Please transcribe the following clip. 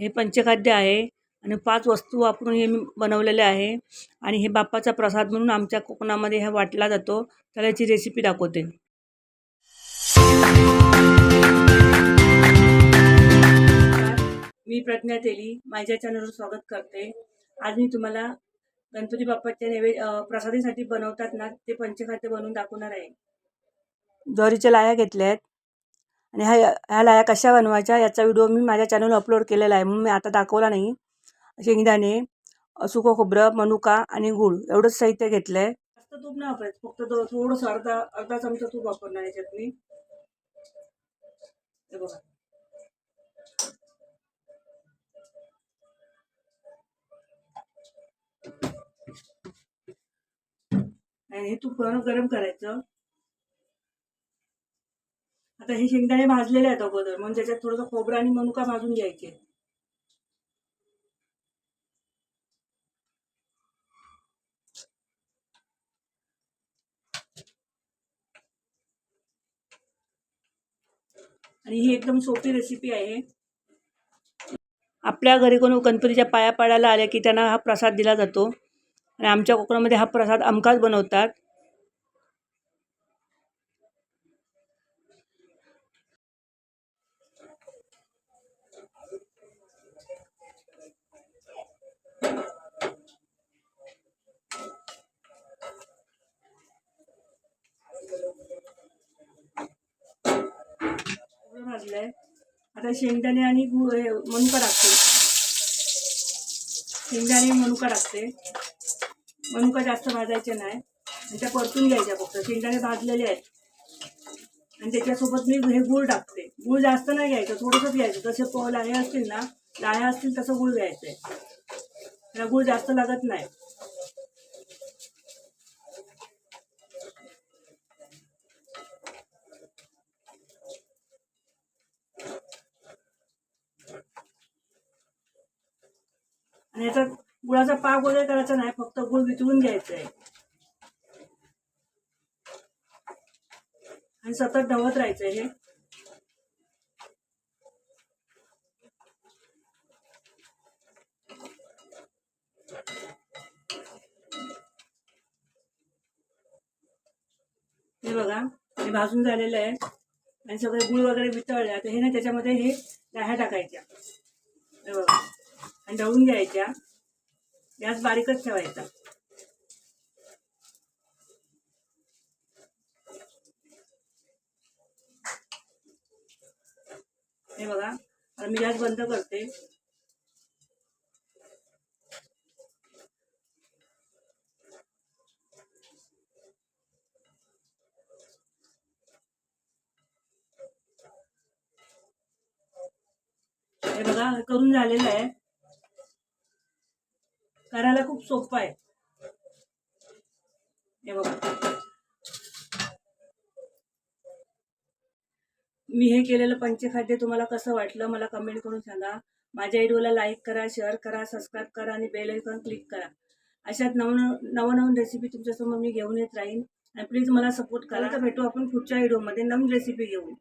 हे पंचखाद्य आहे आणि पाच वस्तू वापरून हे मी बनवलेले आहे. आणि हे बाप्पाचा प्रसाद म्हणून आमच्या कोकणामध्ये हा वाटला जातो. तर याची रेसिपी दाखवते. मी प्रज्ञा तेली माझ्या चॅनलवर स्वागत करते. आज मी तुम्हाला गणपती बाप्पाच्या नैवे प्रसादीसाठी बनवतात ना ते पंचखाद्य बनवून दाखवणार आहे. ज्वारीच्या लाया घेतल्या आहेत आणि ह्या ह्या लाया कशा बनवायच्या याचा व्हिडिओ मी माझ्या चॅनलवर अपलोड केलेला आहे. म्हणून मी आता दाखवला नाही. शेंगदाणे सुखं सुकं खोबरं मनुका आणि गूळ एवढंच साहित्य घेतलं आहे जास्त तूप नाही वापरायचं. फक्त थो- थोडंसं अर्धा अर्धा चमचा तूप वापरणार याच्यात मी. हे बघा. आणि हे तूप गरम गरम करायचं. आता हे शेंगदाणे भाजलेले आहेत अगोदर. म्हणून त्याच्यात थोडंसं खोबरं आणि मनुका भाजून घ्यायचे. आणि ही एकदम सोपी रेसिपी आहे. आपल्या घरी कोण गणपतीच्या पाया पाडायला आल्या की त्यांना हा प्रसाद दिला जातो. आणि आमच्या कोकणामध्ये हा प्रसाद अमकाच बनवतात. भाजलं आहे आता शेंगदाणे आणि गु हे मनुका टाकते. शेंगदाणे मनुका टाकते. मनुका जास्त भाजायचे नाही. आणि त्या परतून घ्यायच्या फक्त. शेंगदाणे भाजलेले आहेत. आणि त्याच्यासोबत मी हे गूळ टाकते. गूळ जास्त नाही घ्यायचं. थोडंसंच घ्यायचं. जसे प लाह्या असतील ना लाह्या असतील तसं गूळ घ्यायचं आहे त्याला गूळ जास्त लागत नाही. आणि याचा गुळाचा पाक वगैरे करायचा नाही फक्त गुळ वितळून घ्यायचा आहे आणि सतत ढवत राहायचं हे. हे बघा हे भाजून झालेलं आहे. आणि सगळे गुळ वगैरे वितळले आता हे ना त्याच्यामध्ये हे लाह्या टाकायच्या. हे बघा. आणि ढवळून घ्यायच्या. गॅस बारीकच ठेवायचा. हे बघा आता मी गॅस बंद करते. हे बघा करून झालेलं आहे. करायला खूप सोपं आहे. हे बघा. मी हे केलेलं पंचखाद्य तुम्हाला कसं वाटलं मला कमेंट करून सांगा. माझ्या व्हिडिओला लाईक करा शेअर करा सबस्क्राईब करा आणि बेल आयकॉन क्लिक करा. अशात नवनव नवनवीन रेसिपी तुमच्यासमोर मी घेऊन येत राहीन. आणि प्लीज मला सपोर्ट करा. तर भेटू आपण पुढच्या व्हिडिओमध्ये नवीन रेसिपी घेऊन.